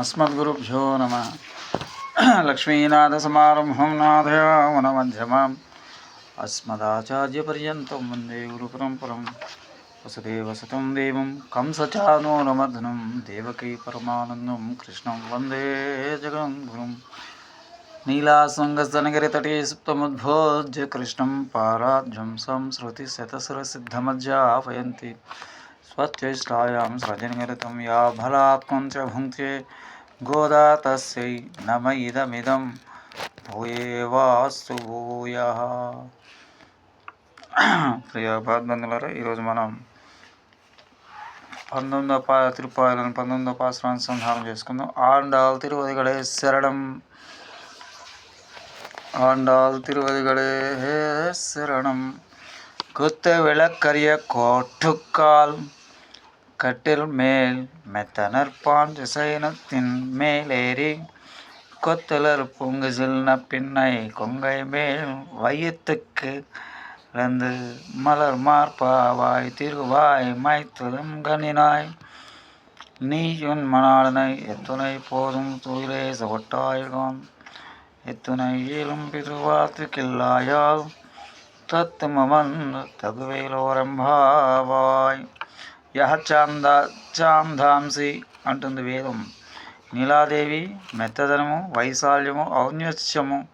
अस्मद्गुरुभ्यो नमः लक्ष्मीनाथसमारम्भं नाथयामनमध्यमाम् अस्मदाचार्यपर्यन्तं वन्दे गुरुपरम्परं वसुदेवसतं देवं कंसचानूरमर्दनं देवकी परमानन्दं कृष्णं वन्दे जगद्गुरुं नीलासङ्गस्तनगिरितटे सुप्तमुद्भोज्य कृष्णं पाराध्यं संसृतिशतसुरसिद्धमज्जापयन्ति स्वच्छेष्टायां सृजनगरतं या फलात्मं च भुङ्क्ते गोदा तस्यै नम इदमिदं భూయేవాస్తు భూయ ప్రియ భాద్బంధులారా ఈరోజు మనం పంతొమ్మిదో పా తిరుపాయలను పంతొమ్మిదో పాశ్రాన్ని సంధానం చేసుకుందాం ఆండాల్ తిరువదిగడే శరణం ஆண்டாள் திருவதிகளே சரணம் குத்த விளக்கரிய கோட்டுக்கால் கட்டில் மேல் மெத்தனற்பான் திசையினத்தின் மேலேறி கொத்தலர் பொங்கு சில்ன பின்னை கொங்கை மேல் வையத்துக்கு இறந்து மலர் மார்பாவாய் திருவாய் மைத்தலும் கண்ணினாய். நீயுன் மணாளனை எத்துணை போதும் துயிலே சவட்டாயகம் எத்துணை ஏழும் பிதுவாத்து கில்லாயால் தத்தும வந்து தகுவையிலோரம்பாவாய் యహ చాందా చాంధాంసి అంటుంది వేదం. నీలాదేవి మెత్తదనము వైశాల్యము ఔన్యస్యము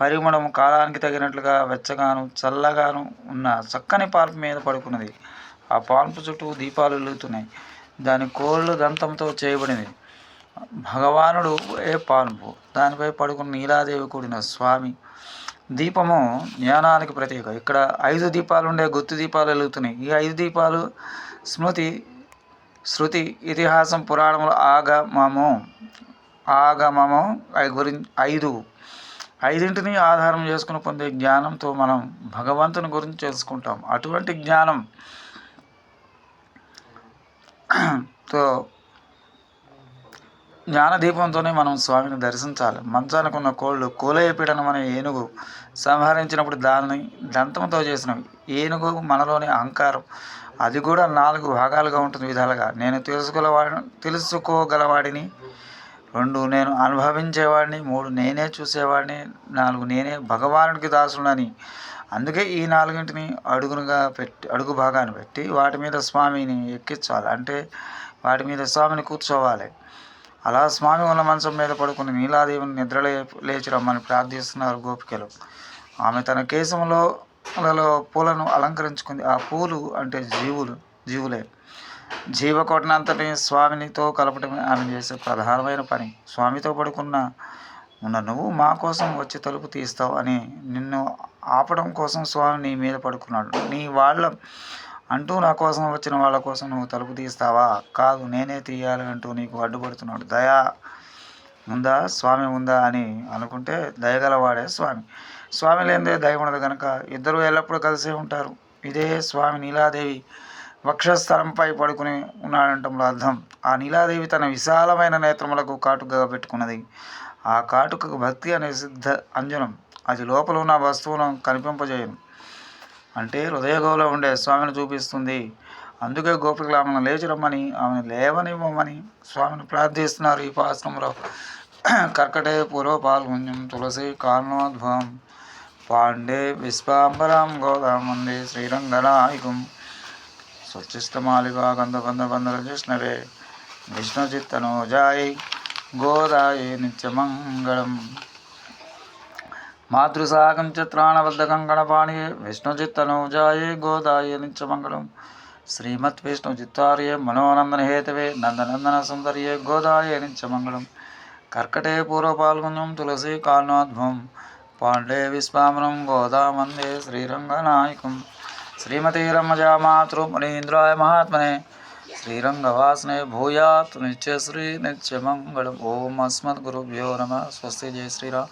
పరిమళము కాలానికి తగినట్లుగా వెచ్చగాను చల్లగాను ఉన్న చక్కని పాల్పు మీద పడుకున్నది. ఆ పాల్పు చుట్టూ దీపాలు వెలుగుతున్నాయి. దాని కోళ్ళు దంతంతో చేయబడింది భగవానుడు ఏ పాల్పు? దానిపై పడుకున్న నీలాదేవి కూడిన స్వామి దీపము జ్ఞానానికి ప్రత్యేక ఇక్కడ ఐదు దీపాలు ఉండే గుర్తు దీపాలు వెలుగుతున్నాయి. ఈ ఐదు దీపాలు స్మృతి శృతి ఇతిహాసం పురాణములు ఆగమము. ఆగమము గురించి ఐదు. ఐదింటిని ఆధారం చేసుకుని పొందే జ్ఞానంతో మనం భగవంతుని గురించి తెలుసుకుంటాం. అటువంటి జ్ఞానం తో జ్ఞానదీపంతోనే మనం స్వామిని దర్శించాలి. మంచానికున్న కోళ్ళు కూలయపీడనం అనే ఏనుగు సంహరించినప్పుడు దానిని దంతంతో చేసినవి ఏనుగు మనలోని అహంకారం. అది కూడా నాలుగు భాగాలుగా ఉంటుంది విధాలుగా. నేను తెలుసుకోగలవాడిని తెలుసుకోగలవాడిని రెండు నేను అనుభవించేవాడిని మూడు నేనే చూసేవాడిని నాలుగు నేనే భగవానుడికి దాసుడని. అందుకే ఈ నాలుగింటిని అడుగునుగా పెట్టి అడుగు భాగాన్ని పెట్టి వాటి మీద స్వామిని ఎక్కించాలి. అంటే వాటి మీద స్వామిని కూర్చోవాలి. అలా స్వామి ఉన్న మంచం మీద పడుకుని నీలాదేవిని నిద్రలే లేచి రమ్మని ప్రార్థిస్తున్నారు గోపికలు. ఆమె తన కేశంలో పూలను అలంకరించుకుంది. ఆ పూలు అంటే జీవులు జీవులే. జీవకోటనంతటి స్వామినితో కలపటమే ఆమె చేసే ప్రధానమైన పని. స్వామితో పడుకున్న ఉన్న నువ్వు మా కోసం వచ్చి తలుపు తీస్తావు అని నిన్ను ఆపడం కోసం స్వామి నీ మీద పడుకున్నాడు. నీ వాళ్ళ అంటూ నా కోసం వచ్చిన వాళ్ళ కోసం నువ్వు తలుపు తీస్తావా? కాదు నేనే తీయాలి అంటూ నీకు అడ్డుపడుతున్నాడు. దయా ఉందా? స్వామి ఉందా అని అనుకుంటే దయగలవాడే స్వామి. స్వామి లేనిదే దయ ఉండదు కనుక ఇద్దరు ఎల్లప్పుడూ కలిసే ఉంటారు. ఇదే స్వామి నీలాదేవి వక్షస్థలంపై పడుకుని ఉన్నాడంటంలో అర్థం. ఆ నీలాదేవి తన విశాలమైన నేత్రములకు కాటుకగా పెట్టుకున్నది. ఆ కాటుకకు భక్తి అనే సిద్ధ అంజనం. అది లోపల ఉన్న వస్తువులను కనిపింపజేయను. అంటే హృదయగోలో ఉండే స్వామిని చూపిస్తుంది. అందుకే గోపికలు ఆమెను లేచి రమ్మని ఆమెను లేవనివ్వమని స్వామిని ప్రార్థిస్తున్నారు. ఈ పాశ్రంలో కర్కటే పూర్వ పాల్గొన్యం తులసి కారణోద్భవం పాండే విశ్వాంబరాం గోదామంది శ్రీరంగనాయకం స్వచ్ఛిష్టమాలికా గంధ గంధ జిష్ణవే విష్ణుచిత్తనోజాయి గోదాయి నిత్యమంగళం. మాతృసాగం చిత్రాణబద్ధకం గణపాణియే విష్ణుచిత్తనోజాయే గోదాయే నిత్యమంగళం శ్రీమత్ విష్ణు చిత్తార్యే మనోనందన హేతవే నందనందన సుందర్యే గోదాయే నిత్యమంగళం కర్కటే పూర్వపాల్గొన్యం తులసి కాల్నోద్భవం పాండే విశ్వామరం గోదామందే శ్రీరంగనాయకం. శ్రీమతి రమజా మాతృ మునీంద్రాయ మహాత్మనే శ్రీరంగవాసనే భూయాత్ నిత్యశ్రీ నిత్యమంగళం ఓం అస్మద్గురుభ్యో నమ. స్వస్తి జయ శ్రీరామ్.